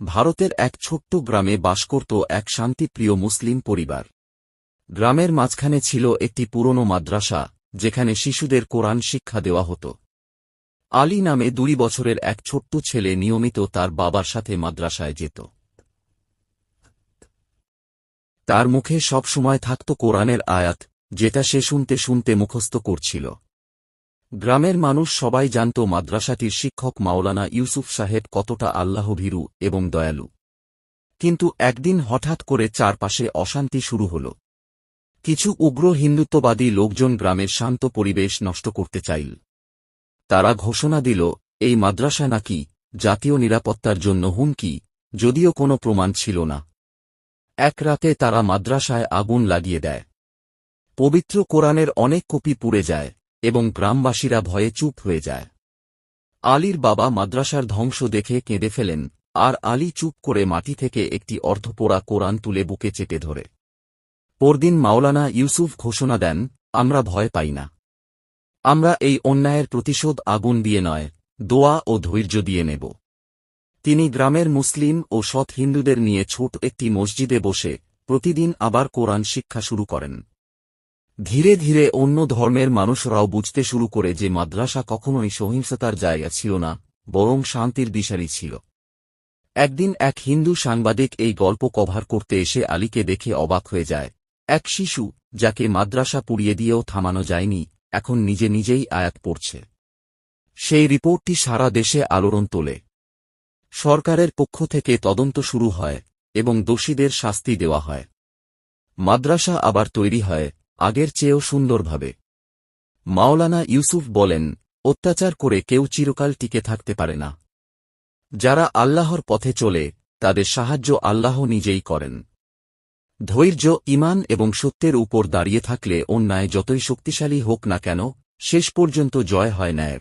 ভারতের এক ছোট্ট গ্রামে বাস করত এক শান্তিপ্রিয় মুসলিম পরিবার। গ্রামের মাঝখানে ছিল একটি পুরনো মাদ্রাসা, যেখানে শিশুদের কোরআন শিক্ষা দেওয়া হতো। আলী নামে দুই বছরের এক ছোট্ট ছেলে নিয়মিত তার বাবার সাথে মাদ্রাসায় যেত। তার মুখে সব সময় থাকত কোরআনের আয়াত, যেটা সে শুনতে শুনতে মুখস্থ করছিল। গ্রামের মানুষ সবাই জানত মাদ্রাসাটির শিক্ষক মাওলানা ইউসুফ সাহেব কতটা আল্লাহভীরু এবং দয়ালু। কিন্তু একদিন হঠাৎ করে চারপাশে অশান্তি শুরু হল। কিছু উগ্র হিন্দুত্ববাদী লোকজন গ্রামের শান্ত পরিবেশ নষ্ট করতে চাইল। তারা ঘোষণা দিল, এই মাদ্রাসা নাকি জাতীয় নিরাপত্তার জন্য হুমকি, যদিও কোনো প্রমাণ ছিল না। এক রাতে তারা মাদ্রাসায় আগুন লাগিয়ে দেয়। পবিত্র কোরআনের অনেক কপি পুড়ে যায়। এবং গ্রামবাসীরা ভয়ে চুপ হয়ে যায়। আলীর বাবা মাদ্রাসার ধ্বংস দেখে কেঁদে ফেলেন, আর আলী চুপ করে মাটি থেকে একটি অর্ধপোড়া কোরআন তুলে বুকে চেপে ধরে। পরদিন মাওলানা ইউসুফ ঘোষণা দেন, আমরা ভয় পাই না। আমরা এই অন্যায়ের প্রতিশোধ আগুন দিয়ে নয়, দোয়া ও ধৈর্য দিয়ে নেব। তিনি গ্রামের মুসলিম ও সৎ হিন্দুদের নিয়ে ছোট একটি মসজিদে বসে প্রতিদিন আবার কোরআন শিক্ষা শুরু করেন। ধীরে ধীরে অন্য ধর্মের মানুষরাও বুঝতে শুরু করে যে মাদ্রাসা কখনোই সহিংসতার জায়গা ছিল না, বরং শান্তির দিশারি ছিল। একদিন এক হিন্দু সাংবাদিক এই গল্প কভার করতে এসে আলীকে দেখে অবাক হয়ে যায়। এক শিশু, যাকে মাদ্রাসা পুড়িয়ে দিয়েও থামানো যায়নি, এখন নিজে নিজেই আয়াত পড়ছে। সেই রিপোর্টটি সারা দেশে আলোড়ন তোলে। সরকারের পক্ষ থেকে তদন্ত শুরু হয় এবং দোষীদের শাস্তি দেওয়া হয়। মাদ্রাসা আবার তৈরি হয়। আগের চেয়েও সুন্দরভাবে। মাওলানা ইউসুফ বলেন, অত্যাচার করে কেউ চিরকাল টিকে থাকতে পারে না। যারা আল্লাহর পথে চলে, তাদের সাহায্য আল্লাহ নিজেই করেন। ধৈর্য ইমান এবং সত্যের উপর দাঁড়িয়ে থাকলে অন্যায় যতই শক্তিশালী হোক না কেন, শেষ পর্যন্ত জয় হয় ন্যায়ের।